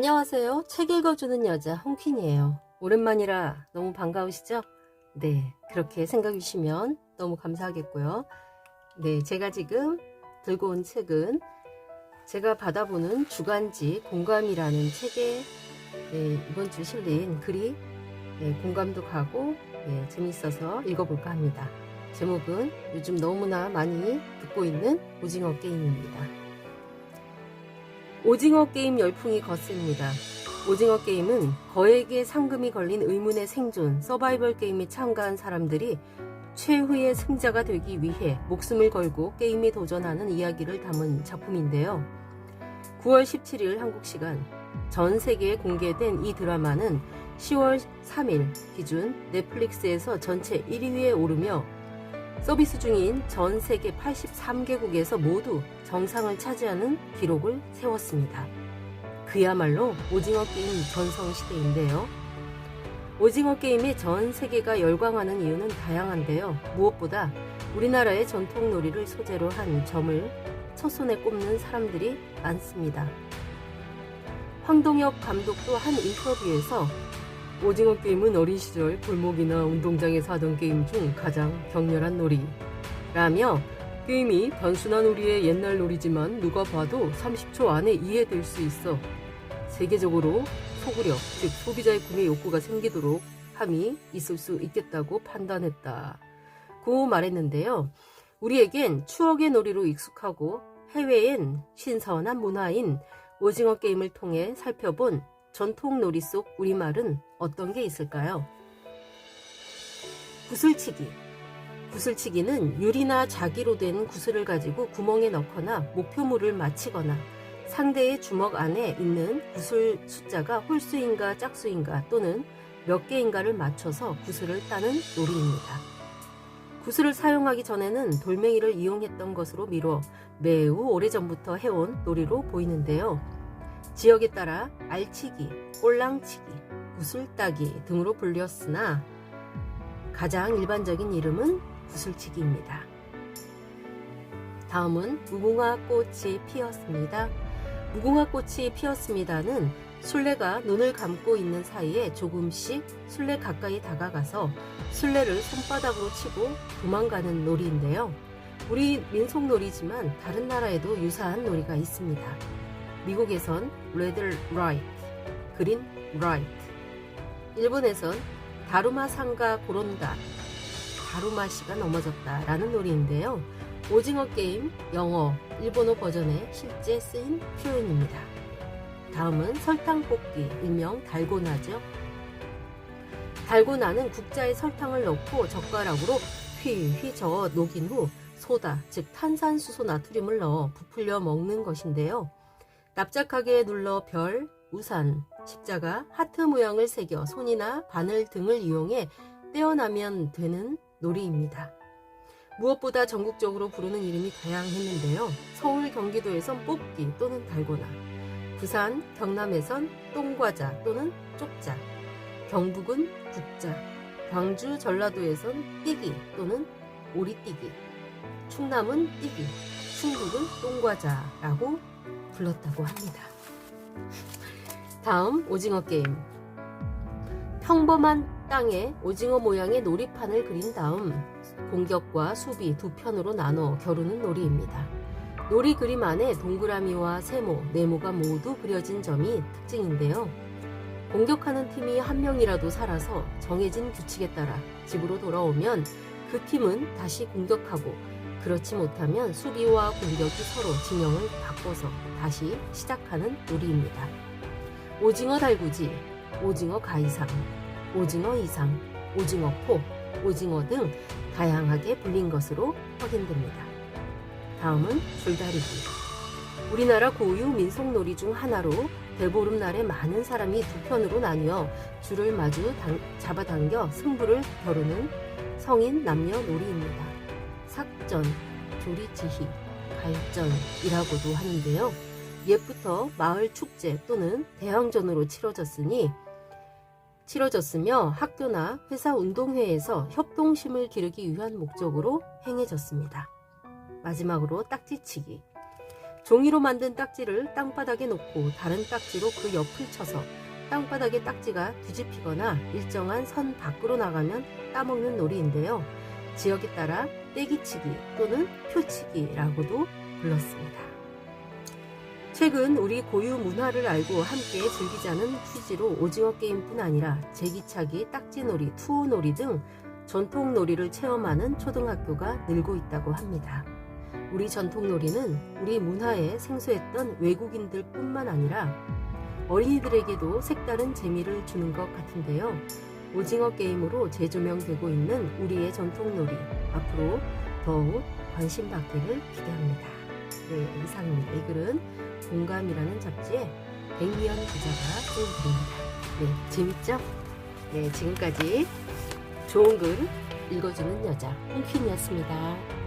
안녕하세요. 책 읽어주는 여자 홍퀸이에요. 오랜만이라 너무 반가우시죠? 네, 그렇게 생각이시면 너무 감사하겠고요. 네, 제가 지금 들고 온 책은 제가 받아보는 주간지 공감이라는 책에 네, 이번 주 실린 글이 네, 공감도 가고 네, 재밌어서 읽어볼까 합니다. 제목은 요즘 너무나 많이 듣고 있는 오징어 게임입니다. 오징어 게임 열풍이 거셉니다. 오징어 게임은 거액의 상금이 걸린 의문의 생존, 서바이벌 게임에 참가한 사람들이 최후의 승자가 되기 위해 목숨을 걸고 게임에 도전하는 이야기를 담은 작품인데요. 9월 17일 한국 시간 전 세계에 공개된 이 드라마는 10월 3일 기준 넷플릭스에서 전체 1위에 오르며 서비스 중인 전 세계 83개국에서 모두 정상을 차지하는 기록을 세웠습니다. 그야말로 오징어 게임 전성 시대인데요. 오징어 게임에 전 세계가 열광하는 이유는 다양한데요. 무엇보다 우리나라의 전통 놀이를 소재로 한 점을 첫손에 꼽는 사람들이 많습니다. 황동혁 감독도 한 인터뷰에서 오징어 게임은 어린 시절 골목이나 운동장에서 하던 게임 중 가장 격렬한 놀이. 라며 게임이 단순한 우리의 옛날 놀이지만 누가 봐도 30초 안에 이해될 수 있어 세계적으로 소구력, 즉 소비자의 구매 욕구가 생기도록 함이 있을 수 있겠다고 판단했다. 고 말했는데요. 우리에겐 추억의 놀이로 익숙하고 해외엔 신선한 문화인 오징어 게임을 통해 살펴본 전통 놀이 속 우리말은 어떤 게 있을까요? 구슬치기. 구슬치기는 유리나 자기로 된 구슬을 가지고 구멍에 넣거나 목표물을 맞히거나 상대의 주먹 안에 있는 구슬 숫자가 홀수인가 짝수인가 또는 몇 개인가를 맞춰서 구슬을 따는 놀이입니다. 구슬을 사용하기 전에는 돌멩이를 이용했던 것으로 미뤄 매우 오래전부터 해온 놀이로 보이는데요. 지역에 따라 알치기, 꼴랑치기, 구슬따기 등으로 불렸으나 가장 일반적인 이름은 구슬치기입니다. 다음은 무궁화 꽃이 피었습니다. 무궁화 꽃이 피었습니다는 술래가 눈을 감고 있는 사이에 조금씩 술래 가까이 다가가서 술래를 손바닥으로 치고 도망가는 놀이인데요. 우리 민속 놀이지만 다른 나라에도 유사한 놀이가 있습니다. 미국에선 레드 라이트, 그린 라이트, 일본에선 다루마 상가 고론다, 다루마시가 넘어졌다 라는 놀이인데요. 오징어 게임 영어, 일본어 버전에 실제 쓰인 표현입니다. 다음은 설탕 뽑기, 일명 달고나죠. 달고나는 국자에 설탕을 넣고 젓가락으로 휘휘 저어 녹인 후 소다, 즉 탄산수소 나트륨을 넣어 부풀려 먹는 것인데요. 납작하게 눌러 별, 우산, 십자가, 하트 모양을 새겨 손이나 바늘 등을 이용해 떼어나면 되는 놀이입니다. 무엇보다 전국적으로 부르는 이름이 다양했는데요. 서울, 경기도에선 뽑기 또는 달고나, 부산, 경남에선 똥과자 또는 쪽자, 경북은 국자, 광주, 전라도에선 띠기 또는 오리띠기, 충남은 띠기, 충북은 똥과자라고 불렀다고 합니다. 다음 오징어 게임. 평범한 땅에 오징어 모양의 놀이판을 그린 다음 공격과 수비 두 편으로 나눠 겨루는 놀이입니다. 놀이 그림 안에 동그라미와 세모, 네모가 모두 그려진 점이 특징인데요. 공격하는 팀이 한 명이라도 살아서 정해진 규칙에 따라 집으로 돌아오면 그 팀은 다시 공격하고 그렇지 못하면 수비와 공격이 서로 진영을 바꿔서 다시 시작하는 놀이입니다. 오징어 달구지, 오징어 가이상, 오징어 이상, 오징어 포, 오징어 등 다양하게 불린 것으로 확인됩니다. 다음은 줄다리기. 우리나라 고유 민속놀이 중 하나로 대보름날에 많은 사람이 두 편으로 나뉘어 줄을 마주 당, 잡아당겨 승부를 겨루는 성인 남녀 놀이입니다. 삭전, 조리지희, 갈전이라고도 하는데요. 옛부터 마을 축제 또는 대항전으로 치러졌으니 치러졌으며 학교나 회사 운동회에서 협동심을 기르기 위한 목적으로 행해졌습니다. 마지막으로 딱지치기. 종이로 만든 딱지를 땅바닥에 놓고 다른 딱지로 그 옆을 쳐서 땅바닥에 딱지가 뒤집히거나 일정한 선 밖으로 나가면 따먹는 놀이인데요. 지역에 따라 떼기치기 또는 표치기라고도 불렀습니다. 최근 우리 고유 문화를 알고 함께 즐기자는 취지로 오징어 게임뿐 아니라 제기차기, 딱지놀이, 투호놀이 등 전통 놀이를 체험하는 초등학교가 늘고 있다고 합니다. 우리 전통 놀이는 우리 문화에 생소했던 외국인들 뿐만 아니라 어린이들에게도 색다른 재미를 주는 것 같은데요. 오징어 게임으로 재조명되고 있는 우리의 전통 놀이 앞으로 더욱 관심 받기를 기대합니다. 네, 이상입니다. 이 글은 공감이라는 잡지에 백미연 기자가 쓴 글입니다. 네, 재밌죠? 네, 지금까지 좋은 글 읽어주는 여자 홍퀸이었습니다.